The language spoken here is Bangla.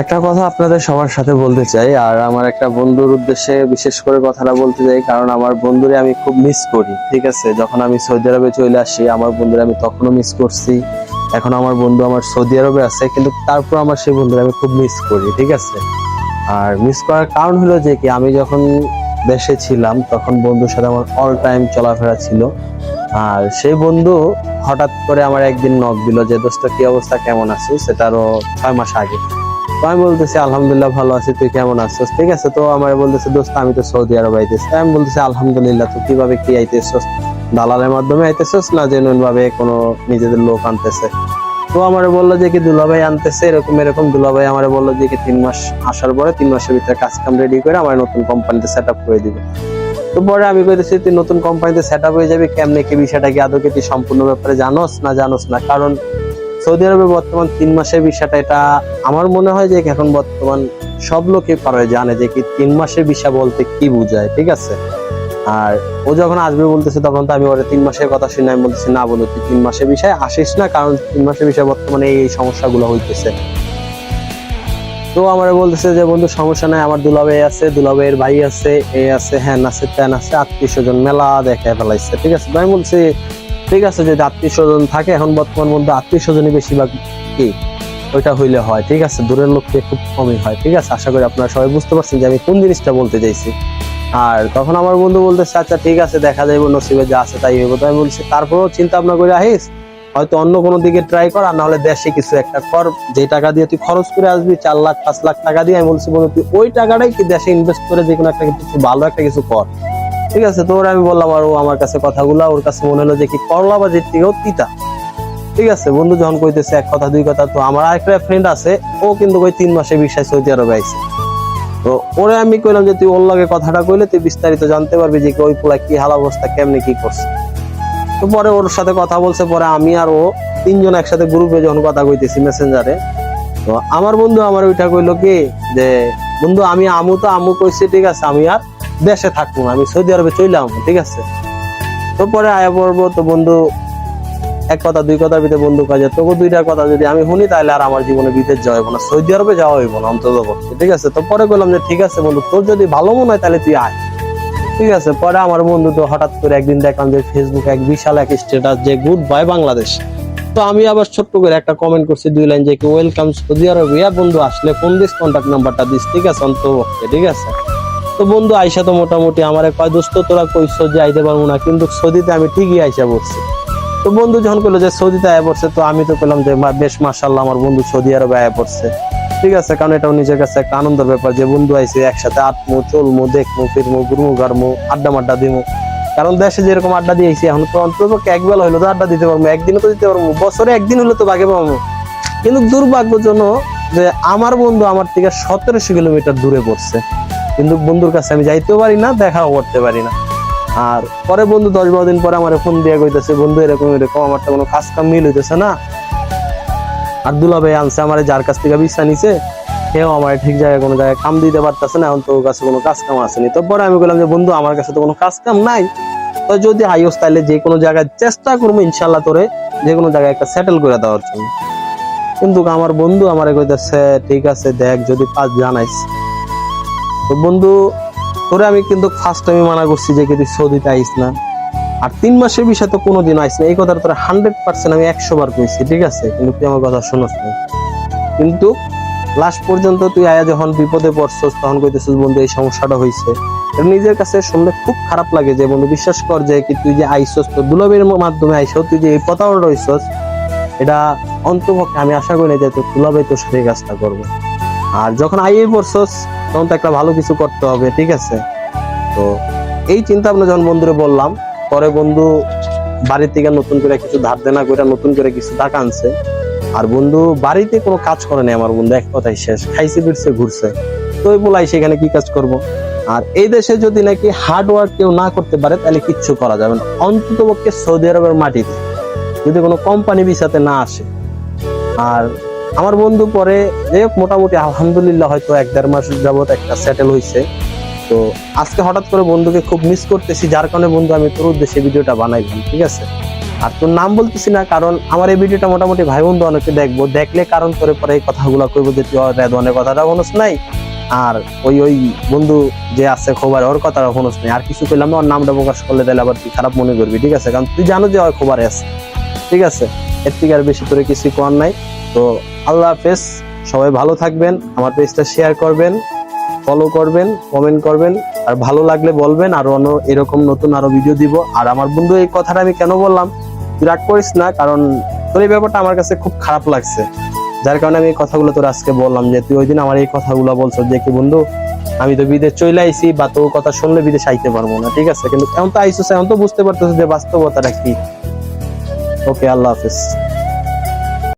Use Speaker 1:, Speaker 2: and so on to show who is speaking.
Speaker 1: একটা কথা আপনাদের সবার সাথে বলতে চাই, আর আমার একটা বন্ধুর উদ্দেশ্যে বিশেষ করে কথাটা বলতে চাই, কারণ আমার বন্ধুরে আমি খুব মিস করি, ঠিক আছে? যখন আমি সৌদি আরবে চলে আসি, আমার বন্ধুরে আমি তখনও মিস করছি, এখন আমার বন্ধু আমার সৌদি আরবে আছে, কিন্তু তারপর আমার সেই বন্ধুরে আমি খুব মিস করি, ঠিক আছে? আর মিস করার কারণ হলো যে কি, আমি যখন দেশে ছিলাম, তখন বন্ধুর সাথে আমার অল টাইম চলাফেরা ছিল, আর সেই বন্ধু হঠাৎ করে আমার একদিন নক দিল যে, দোস্ত, কি অবস্থা? কেমন আছিস? সেটা আরও ছয় মাস আগে। আমি বলতেছি, আলহামদুলিল্লাহ ভালো আছি, তুই কেমন আছিস? ঠিক আছে, তো আমার বলতেছে, দোস্ত, আমি তো সৌদি আরব আইতেছি। আমি বলতেছি, আলহামদুলিল্লাহ, তো কীভাবে কি আইতেছস? দালালের মাধ্যমে আইতেছস না জেনুইন ভাবে কোনো নিজেদের লোক আনতেছে? তো আমার বলল যে কি, দুলাভাই আনতেছে, এরকম এরকম। দুলাভাই আমার বলল যে কি, তিন মাস আসার পরে, তিন মাসের ভিতরে কাজ কাম রেডি করে আমার নতুন কোম্পানিতে সেট আপ করে দিবে। তো পরে আমি কইতেছি, তুই নতুন কোম্পানিতে সেট আপ হয়ে যাবি, কেমনে কি বিষয়টা কি আদৌ কি তুই সম্পূর্ণ ব্যাপারে জানোস না জানোস না? কারণ সৌদি আরবে বর্তমান তিন মাসের বিষয়টা এটা আমার মনে হয় যে এখন বর্তমান সব লোকই পারে, জানে যে কি তিন মাসের বিষয় বলতে কি বোঝায়, ঠিক আছে? আর ও যখন আসবে বলতেছে, তখন তো আমি ওরে তিন মাসের কথা শুনে আমি বলতেছি, না বলো, তুই তিন মাসের বিষয়ে আসিস না, কারণ তিন মাসের বিষয়ে বর্তমানে এই সমস্যাগুলো হইতেছে। তো আমার বলতেছে যে, বন্ধু, সমস্যা নাই, আমার দুলাভাই আছে, দুলাভাইয়ের ভাই আছে, এ আছে, হ্যান আছে, ত্যান আছে, আত্মীয় স্বজন মেলা দেখে ফেলাইছে। ঠিক আছে আমি বলছি ঠিক আছে যদি আত্মীয় স্বজন থাকে, এখন বর্তমান মধ্যে আত্মীয় স্বজনই বেশিরভাগ কি? ওইটা হইলে হয়, ঠিক আছে? দূরের লোককে খুব কমই হয়, ঠিক আছে? আশা করি আপনারা সবাই বুঝতে পারছেন যে আমি কোন জিনিসটা বলতে চাইছি। আর তখন আমার বন্ধু বলতেছে আচ্ছা ঠিক আছে, দেখা যাইব, নসিবে যা আছে তাই হইব। তো আমি বলছি, তারপরেও চিন্তা ভাবনা করে আহিস? হয়তো অন্য কোনো দিকে ট্রাই কর, আর নাহলে দেশে কিছু একটা কর। যে টাকা দিয়ে তুই খরচ করে আসবি, চার লাখ, পাঁচ লাখ টাকা দিয়ে, আমি বলছি, বন্ধু, তুই ওই টাকাটাই কি দেশে ইনভেস্ট করে যে কোনো একটা কিছু, ভালো একটা কিছু কর? ঠিক আছে তো ওর আমি বললাম আর ও আমার কাছে কথাগুলো, ওর কাছে মনে হলো যে কি করলা বা যের থেকেও তিতা। ঠিক আছে, বন্ধু যখন কইতেছে এক কথা, দুই কথা, তো আমার আরেকটা ফ্রেন্ড আছে, ও কিন্তু ওই তিন মাসে বিশ্বাস সৌদি আরবে আইছে। তো ওরে আমি কইলাম যে তুই ওর লাগে কথাটা কইলে তুই বিস্তারিত জানতে পারবি যে ওই পোলা কি হাল অবস্থা, কেমনে কি করছে। তো পরে ওর সাথে কথা বলছে, পরে আমি আর ও তিনজন একসাথে গ্রুপে যখন কথা কইতেছি মেসেঞ্জারে তো আমার বন্ধু আমার ওইটা কইলো কি যে, বন্ধু আমি আমু তো, আমু কইছি, ঠিক আছে, আমি আর দেশে থাকব না আমি সৌদি আরবে চলে ঠিক আছে? তো পরে আয়া পড়ব, তো বন্ধু, এক কথা, দুই কথার ভিতরে বন্ধু কাজে তবু দুইটা কথা যদি আমি শুনি, তাহলে আর আমার জীবনে বিদেশ যাওয়া হইব না, সৌদি আরবে যাওয়া হইব না, অন্তত ঠিক আছে? তো পরে বললাম যে, ঠিক আছে বন্ধু, তোর যদি ভালো মনে হয়, তাহলে তুই আয়, ঠিক আছে? পরে আমার বন্ধু তো হঠাৎ করে একদিন দেখলাম যে ফেসবুকে এক বিশাল এক স্ট্যাটাস যে গুড বাই বাংলাদেশ। তো আমি আবার ছোট্ট করে একটা কমেন্ট করছি, দুই লাইন যে কি ওয়েলকাম সৌদি আরবিয়া বন্ধু, আসলে কোন দিস কন্ট্যাক্ট নাম্বারটা দিস, ঠিক আছে? অন্তপক্ষে ঠিক আছে? তো বন্ধু, আইসা তো মোটামুটি আমার কয়, দোস্ত, তোরা কইস যে আইতে পারব না, কিন্তু সৌদিতে আমি ঠিকই আইসা পড়ছি। তো বন্ধু যখন কইলো যে সৌদিতে আয়া পড়ছে, তো আমি তো পেলাম যে বেশ মার্শাল্লাহ আমার বন্ধু সৌদি আরবে আয়া পড়ছে। ঠিক আছে, কারণ এটাও নিজের কাছে একটা আনন্দের ব্যাপার যে, বন্ধু আইসে একসাথে আটমু, চলমু, দেখমু, ফিরমু, ঘুরমু গারমু আড্ডা মাড্ডা দিমু। কারণ দেশে যেরকম আড্ডা দিয়েছি, এখন অন্তত এক বেলা হইল তো আড্ডা দিতে পারব, একদিনও তো দিতে পারব, বছরে একদিন হলে তো বাগে পাবো। কিন্তু দুর্ভাগ্যজনক যে, আমার বন্ধু আমার থেকে সতেরোশো কিলোমিটার দূরে পড়ছে। কিন্তু বন্ধুর কাছে আমি যাইতেও পারি না, দেখাও করতে পারি না। আর পরে বন্ধু দশ বারো দিন পরে আমার ফোন দিয়ে কইতেছে, বন্ধু, এরকম এরকম আমার তো কোনো কাজ কাম মিল হইতেছে না। আর দুলাভাই আনছে, আমার যার কাছ থেকে বিশ্বাস নিছে কেউ আমার ঠিক জায়গায়, কোনো জায়গায় কাম দিতে পারতেছে না, এখন তো ওর কাছে কোনো কাজ কাম আসেনি। তো পরে আমি বললাম যে, বন্ধু, আমার কাছে তো কোনো কাজ কাম নাই। তো যদি আইস তাহলে যে কোনো জায়গায় চেষ্টা করব ইনশাল্লাহ তোরে, যে কোনো জায়গায় একটা সেটেল করে দেওয়ার জন্য। কিন্তু আমার বন্ধু আমার কইতেছে, ঠিক আছে, দেখ, যদি পাঁচ জানাইস। তো বন্ধু, তোরে আমি কিন্তু ফার্স্ট টাইমে মানা করছি যে কি তুই সৌদিতে আইস না। আর তিন মাসের বিষয় তো কোনোদিন আইস না। এই কথাটা তোরা হান্ড্রেড পার্সেন্ট আমি একশো বার কইছি, ঠিক আছে? কিন্তু তুই আমার কথা শোনস না। কিন্তু লাস্ট পর্যন্ত তুই আয়া যখন বিপদে পড়ছস, তখন কইতেছিস, বন্ধু, এই সমস্যাটা হয়েছে নিজের কাছে শুনলে খুব খারাপ লাগে যে, বন্ধু, বিশ্বাস কর যে, কি তুই যে আইসস তো দুলবের মাধ্যমে আইসো তুই যে এই প্রতারণা হইছস এটা অন্তপক্ষে আমি আশা করি না যে তোর দুলাবে তোর সাথে কাজটা করবে। আর যখন আইয়ে পড়ছস তখন তো একটা ভালো কিছু করতে হবে, ঠিক আছে? তো এই চিন্তা ভাবনা যখন বন্ধুরে বললাম, পরে বন্ধু বাড়ি থেকে নতুন করে কিছু ধার দেনা করে নতুন করে কিছু টাকা আনছে। আর বন্ধু বাড়িতে কোনো কাজ করে নাই আমার বন্ধু, এক কথাই শেষ। খাইছে, ফিরছে, ঘুরছে। তো ওই বলাই সেখানে কি কাজ করব? আর এই দেশে যদি নাকি হার্ড ওয়ার্ক কেউ না করতে পারে, তাহলে কিচ্ছু করা যাবে না। অন্তত পক্ষে সৌদি আরবের মাটিতে যদি কোনো কোম্পানি ভিসাতে না আসে। আর আমার বন্ধু পরে যে হোক, মোটামুটি আলহামদুলিল্লাহ হয়তো এক দেড় মাস যাবত একটা সেটেল হয়েছে তো আজকে হঠাৎ করে বন্ধুকে খুব মিস করতেছি, যার কারণে বন্ধু আমি তোর উদ্দেশ্যে ভিডিওটা বানাইলাম, ঠিক আছে? আর তোর নাম বলতেছি না, কারণ আমার এই ভিডিওটা মোটামুটি ভাই বন্ধু অনেকে দেখব, দেখলে কারণ তোরে পরে এই কথাগুলো কইবো যে তুই রেদওয়ানের কথাটা শুনস নাই, আর ওই ওই বন্ধু যে আছে খবর, ওর কথাটা শুনস নাই, আর কিছু কইলাম না, ওর নামটা প্রকাশ করলে তাহলে আবার তুই খারাপ মনে করবি, ঠিক আছে? কারণ তুই জানো যে ওই খবরে আছে, ঠিক আছে? এর থেকে আর বেশি করে কিছু করার নাই, তো আল্লাহ হাফেজ। সবাই ভালো থাকবেন, আমার পেজটা শেয়ার করবেন ফলো করবেন কমেন্ট করবেন, আর ভালো লাগলে বলবেন, আর অন্য এরকম নতুন আরও ভিডিও দিব। আর আমার বন্ধু, এই কথাটা আমি কেন বললাম? তুই রাগ করিস না, কারণ তোর এই ব্যাপারটা আমার কাছে খুব খারাপ লাগছে। যার কারণে আমি এই কথাগুলো তোর আজকে বললাম যে, তুই ওই দিন আমার এই কথাগুলো বলছো যে কি, বন্ধু, আমি তো বিদেশ চলে আইছি, বা তোর কথা শুনলে বিদেশ আইতে পারব না, ঠিক আছে? কিন্তু এখন তো আইসো এখন তো বুঝতে পারতেছো যে বাস্তবতাটা কি। ওকে, আল্লাহ হাফেজ।